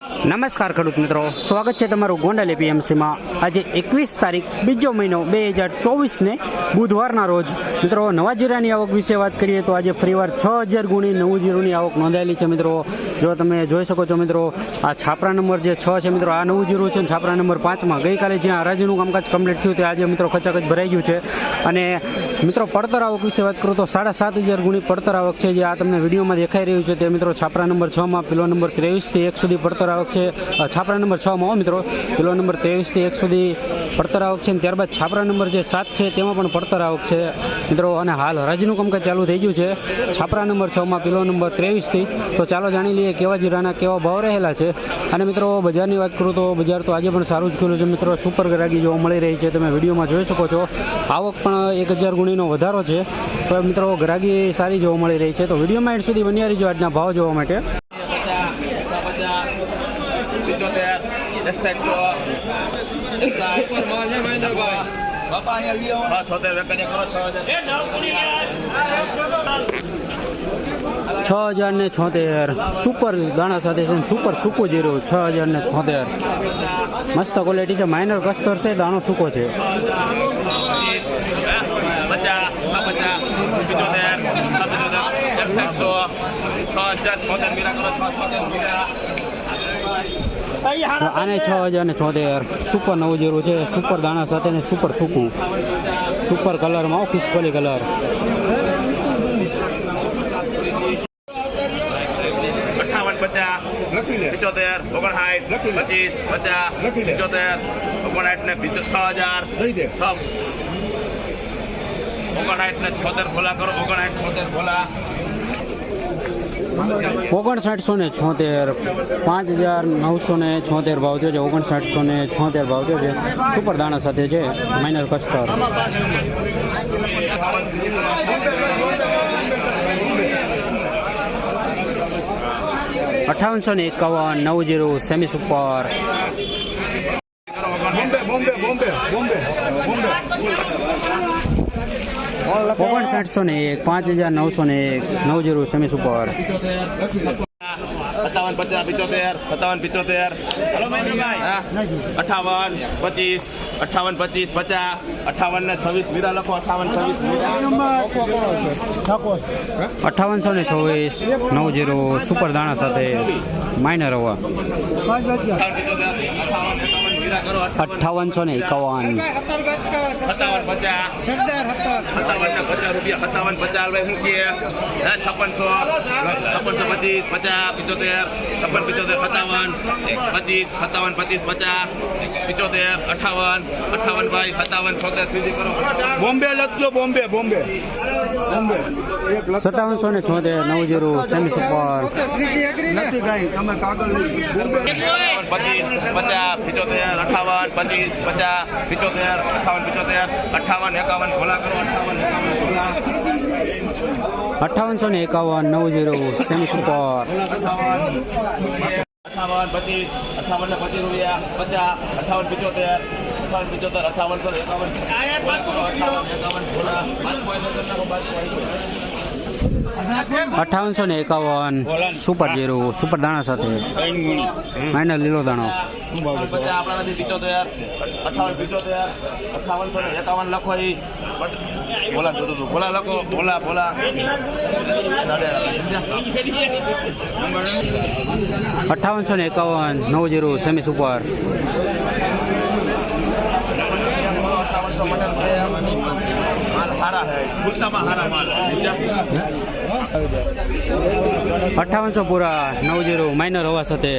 નમસ્કાર ખેડૂત મિત્રો. સ્વાગત છે તમારું ગોંડલ એપીએમસીમાં. આજે એકવીસ તારીખ, બીજો મહિનો બે હજાર ચોવીસને બુધવારના રોજ. મિત્રો, નવા જીરાની આવક વિશે વાત કરીએ તો આજે ફરીવાર છ હજાર ગુણી નવું જીરુની આવક નોંધાયેલી છે મિત્રો. જો તમે જોઈ શકો છો મિત્રો, આ છાપરા નંબર જે છ છે મિત્રો, આ નવું જીરું છે છાપરા નંબર પાંચમાં. ગઈકાલે જ્યાં હરાજીનું કામકાજ કમ્પ્લીટ થયું તે આજે મિત્રો ખચાખચ ભરાઈ ગયું છે. અને મિત્રો, પડતર આવક વિશે વાત કરું તો સાડા સાત હજાર ગુણી પડતર આવક છે. જે આ તમને વિડીયોમાં દેખાઈ રહ્યું છે તે મિત્રો છાપરા નંબર છમાં, પેલો નંબર ત્રેવીસથી એક સુધી પડતર આવક છે. છાપરા નંબર છમાં હો મિત્રો. કિલો નંબર ત્રેવીસથી એક સુધી પડતર આવક છે અને ત્યારબાદ છાપરા નંબર જે સાત છે તેમાં પણ પડતર આવક છે. મિત્રો, અને હાલ હરાજીનું કામકાજ ચાલુ થઈ ગયું છે. છાપરા નંબર છમાં કિલો નંબર ત્રેવીસથી તો ચાલો જાણી લઈએ કેવા જીરાના કેવા ભાવ રહેલા છે. અને મિત્રો, બજારની વાત કરું તો બજાર તો આજે પણ સારું જ ખુલ્લું છે. મિત્રો, સુપર ગ્રાહકી જોવા મળી રહી છે. તમે વિડીયોમાં જોઈ શકો છો. આવક પણ એક હજાર ગુણીનો વધારો છે. તો મિત્રો, ગ્રાહકી સારી જોવા મળી રહી છે. તો વિડીયોમાં એડ સુધી બન્યા રહીજો. આજના ભાવ જોવા માટે. પિચોતેર એકસઠ છોતેર છ હજાર ને છોતેર સુપર દાણા સાથે છે સુપર સૂકો જીરું છ હજાર ને છોતેર મસ્ત ક્વોલિટી છે માઇનર કસ્તર છે દાણો સૂકો છે પચાસ પચાસ પિચોતેર છ હજાર છોતેર મીરા કરો છ છોતેર મીરા આને છ હજાર ને છોતેર સુપર નવું જેવું છે સુપર દાણા સાથે ને સુપર સૂકું સુપર કલરમાં ઓફિસ કોલી કલર પચાસ પિચોતેર ઓગણસાઠ પચીસ પચાસ પિચોતેર ઓગણસાઠ ને છ હજાર ઓગણસાઠ ને છોતેર ભોલા કરો ઓગણસાઠ છોતેર ભોલા ઓગણસાઠસો ને છોતેર, પાંચ હજાર નવસો ને છોતેર ભાવ થયો છે. ઓગણસાઠસો ને છોતેર ભાવ થયો છે. સુપર દાણા સાથે છે માઇનર કસ્તર. અઠાવનસો ને એકાવન નવ zero semi super. Bombay Bombay Bombay Bombay Bombay. ઓગણસાઠસો ને એક પાંચ હજાર નવસો ને એક નવ જીરો સેમી સુપર સત્તાવન પચાસ પિચોતેર સત્તાવન પિત્તોતેર. અઠાવન પચીસ અઠાવન પચીસ પચાસ અઠાવન ને છવ્વીસ. મીરા લખો અઠાવન છવ્વીસ અઠાવનસો ને ચોવીસ નવ જીરો સુપર દાણા સાથે માઇનર હવા અઠાવનસો ને એકાવન. સત્તાવન પચાસ સત્તાવન પચાસ રૂપિયા સત્તાવન પચાસ રૂપિયા શું હે છપ્પનસો છપ્પનસો પચીસ પચાસ પિચોતેર છપ્પન પિચોતેર સત્તાવન પચીસ સત્તાવન પચીસ પચાસ પિચોતેર અઠાવન અઠાવન ભાઈ સત્તાવન છોતેર સુધી કરો બોમ્બે લખજો બોમ્બે બોમ્બે. બોમ્બે. સત્તાવન સો સત્તાવનસો ને છોતેર નવ જીરો સેમી સુપર નથી કાંઈ તમે કાગળ પચીસ પચાસ પિચોતેર. અઠાવન પચીસ પચાસ પિચોતેર અઠાવન પિચોતેર અઠાવન એકાવન ભોલા કરો અઠાવન એકાવન ભોલા અઠાવનસો ને એકાવન નવ જીરો સેમી સુપર. અઠાવન પચીસ અઠાવન ને પચીસ રૂપિયા પચાસ અઠાવન પિચોતેર અઠાવન પિચોતેર અઠાવન સો એકાવન અઠાવન એકાવન ભોલા અઠાવનસો ને એકાવન સુપર જીરો, સુપર દાણા સાથે. માઇનર લીલો દાણો અઠાવનસો ને એકાવન નવ જીરો, સેમી સુપર. સારા હૈ ગુસ્સામાં સારા અઠાવનસો પૂરા નવ જીરો માઇનર હવા સાથે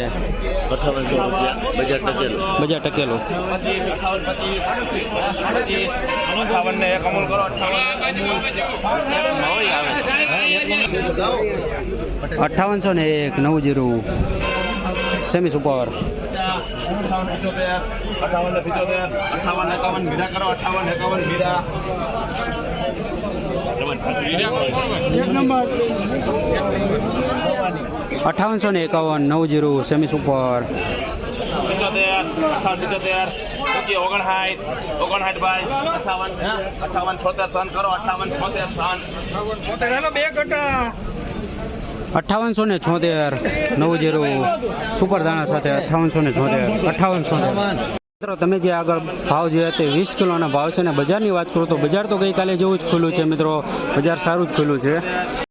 અઠાવનસો રૂપિયા. બજાર ટકેલું. બજાર ટકેલું. અઠાવનસો ને એક નવ જીરો સેમી સુપર. એક પિચોતેર અઠાવન ને પિચોતેર અઠાવન એકાવન મીરા કરો અઠાવન એકાવન મીરા અઠાવનસો ને એકાવન નવ જીરો સેમી સુપર અઠાવનસો ને છોતેર નવ જીરો સુપર દાણા સાથે અઠ્ઠાવનસો ને છોતેર, અઠાવનસો મિત્રો, તમે જે આગળ ભાવ જોયા તે વીસ કિલોના ભાવ છે ને બજારની વાત કરું તો બજાર તો ગઈકાલે જેવું જ ખુલ્લું છે મિત્રો. બજાર સારું જ ખુલ્લું છે.